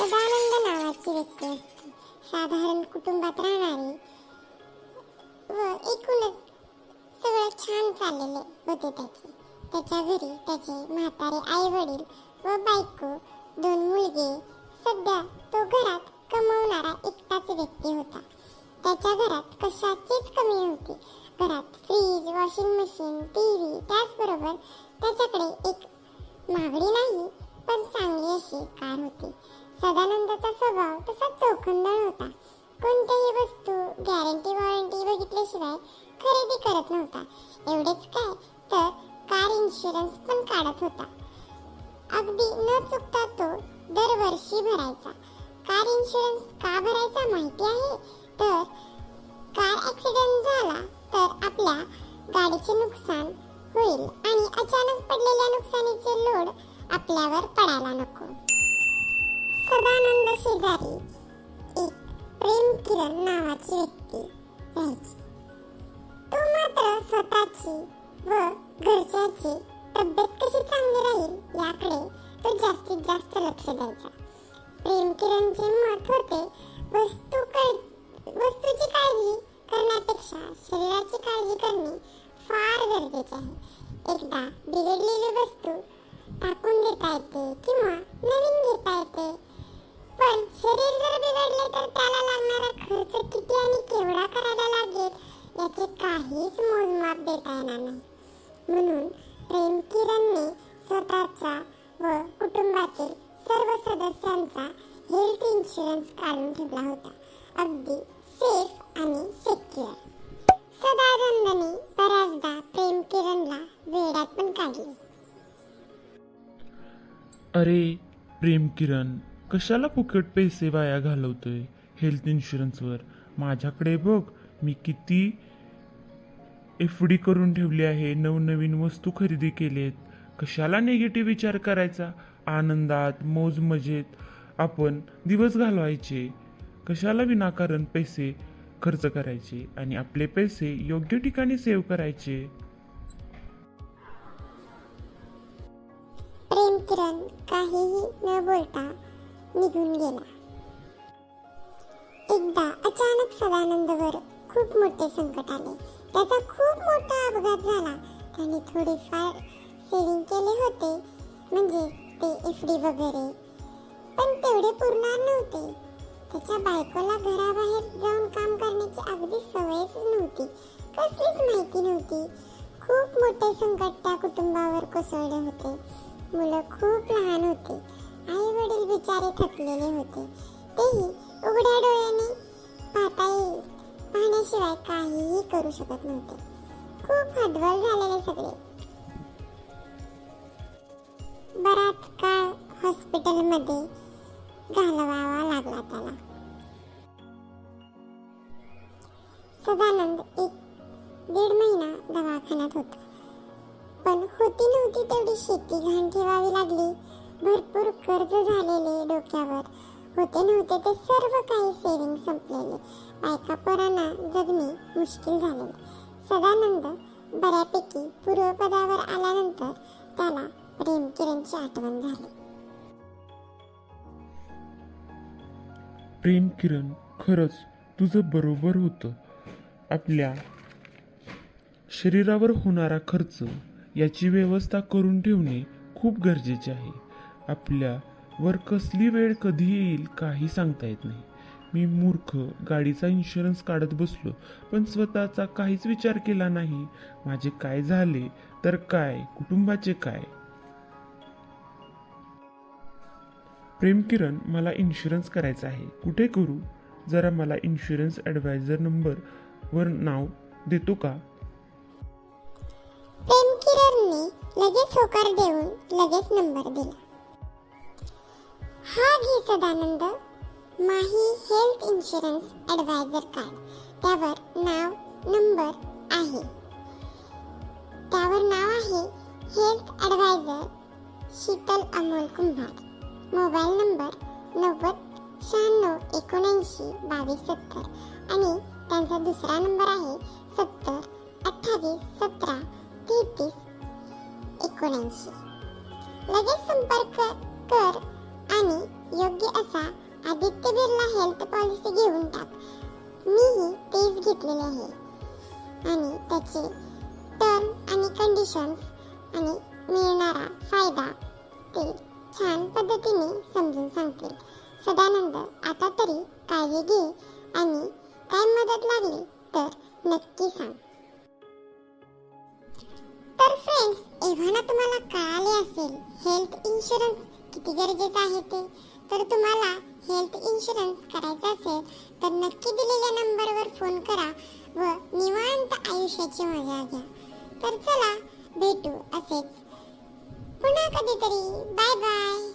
सदानंद नावाची व्यक्ती असते. साधारण कुटुंबात राहणारी व एकूणच सगळं छान चाललेले होते त्याचे. त्याच्या घरी त्याचे म्हातारे आई वडील व बायको दोन मुलगे सध्या तो घरात कमवणारा एकटाच व्यक्ती होता. त्याच्या घरात कशाचीच कमी होती घरात fridge washing machine T V त्याचबरोबर त्याच्याकडे एक महागडी नाही पण चांगली अशी कार होती. सदानंदाचा स्वभाव तसा चोखंदळ होता. कोणत्याही वस्तू गॅरंटी वॉरंटी बघितल्याशिवाय खरेदी करत नव्हता. एवढेच काय तर कार इन्शुरन्स पण काढत होता. अगदी न चुकता तो दरवर्षी भरायचा. कार इन्शुरन्स का भरायचा माहिती आहे? तर कार ॲक्सिडेंट झाला तर आपल्या गाडीचे नुकसान होईल आणि अचानक पडलेल्या नुकसानीचे लोड आपल्यावर पडायला नको. सदानंद शेजारी एक प्रेम किरण नावाची व्यक्ती राहायची. तो मात्र स्वतःची व घरच्याची तब्येत कशी चांगली राहील याकडे तो जास्तीत जास्त लक्ष द्यायचा. प्रेम किरणचे मत होते वस्तू कळ- वस्तूची काळजी करण्यापेक्षा शरीराची काळजी करणे फार गरजेचे आहे. एकदा बिघडलेली वस्तू टाकून देता येते किंवा नवीन घेता येते पण शरीर जर बिघडले तर त्याला लागणारा खर्च किती आणि केवढा करायला लागेल? याचे काहीच मोजमाप देता येणार नाही. म्हणून प्रेम किरणने स्वतःचा व कुटुंबातील सर्व सदस्यांचा हेल्थ इन्शुरन्स काढून ठेवला होता. अगदी सेफ आणि सेक्युअर सदानंदने बऱ्याचदा प्रेम किरणला वेड्यात पण काढले. अरे प्रेम किरण. कशाला फुकट पैसे वाया घालवतोय? हेल्थ इन्शुरन्सवर माझ्याकडे बघ मी किती एफ डी करून ठेवली आहे नवनवीन वस्तू खरेदी केलेत कशाला निगेटिव्ह विचार करायचा? आनंदात मौज मजेत आपण दिवस घालवायचे. कशाला विनाकारण पैसे खर्च करायचे आणि आपले पैसे योग्य ठिकाणी सेव्ह करायचे? प्रेम किरण काहीही न बोलता निघून गेला एकदा अचानक सदानंदवर खूप मोठे संकट आले. त्याचा खूप मोठा अपघात झाला. त्याने थोडेफार सेविंग केले होते म्हणजे ते एफडी वगैरे. पण तेवढे पुरणार नव्हते. त्याच्या बायकोला घराबाहेर जाऊन काम करण्याची अगदी सवयच नव्हती. कसलीच माहिती नव्हती. खूप मोठे संकट त्या कुटुंबावर कोसळले होते. मुलं खूप लहान होते. वडील बिचारे थकलेले होते. तेही उघड्या डोळ्याने पाहता येईल. पाहण्याशिवाय काहीही करू शकत नव्हते. खूप हतबल झालेले सगळे. बराच काळ हॉस्पिटलमध्ये घालवावा लागला त्याला. सदानंद एक दीड महिना दवाखान्यात होता. पण होती नव्हती तेवढी शेती घाण ठेवावी लागली. भरपूर कर्ज झालेले डोक्यावर. होते नव्हते ते सर्व काही सेविंग संपलेले. बायका पोरांना जगणे मुश्किल झालेले. सदानंद बऱ्यापैकी पूर्वपदावर आल्यानंतर त्याला प्रेम किरणची आठवण झाली. प्रेम किरण खरंच तुझं बरोबर होतं. आपल्या शरीरावर होणारा खर्च याची व्यवस्था करून ठेवणे खूप गरजेचे आहे. आपल्यावर कसली वेळ कधी येईल काही सांगता येत नाही. मी मूर्ख गाडीचा इन्शुरन्स काढत बसलो पण स्वतःचा काहीच विचार केला नाही. माझे काय झाले? तर काय? कुटुंबाचे काय? प्रेम किरण मला इन्शुरन्स करायचा आहे. कुठे करू? जरा मला इन्शुरन्स ॲडवायझर नंबर वर नाव देतो का? प्रेम किरणने लगेच होकार देऊन लगेच नंबर दिला. Sadanand Mahi health insurance advisor card. त्यावर नाव नंबर आहे. त्यावर नाव आहे health advisor Sheetal Amol Kumbhar. Mobile number नव्वद शहाण्णव एकोणऐंशी बावीस सत्तर. आणि त्यांचा दुसरा नंबर आहे सत्तर अठ्ठावीस सत्तर. हेल्थ पॉलिसी घेऊन टाक. मीही तेच घेतलेले आहे. आणि त्याचे टर्म आणि कंडिशन्स आणि मिळणारा फायदा ते छान पद्धतीने समजून सांगतील. सदानंद आता तरी काळजी घे आणि काय मदत लागली तर नक्की सांग. तर फ्रेंड्स एव्हाना तुम्हाला कळाले असेल हेल्थ इन्शुरन्स किती गरजेचं आहे ते. तर तुम्हाला हेल्थ इन्शुरन्स करायचा असेल तर नक्की दिलेल्या नंबरवर फोन करा व निवांत आयुष्याची मजा घ्या. तर चला भेटू असेच. पुन्हा कधीतरी. Bye bye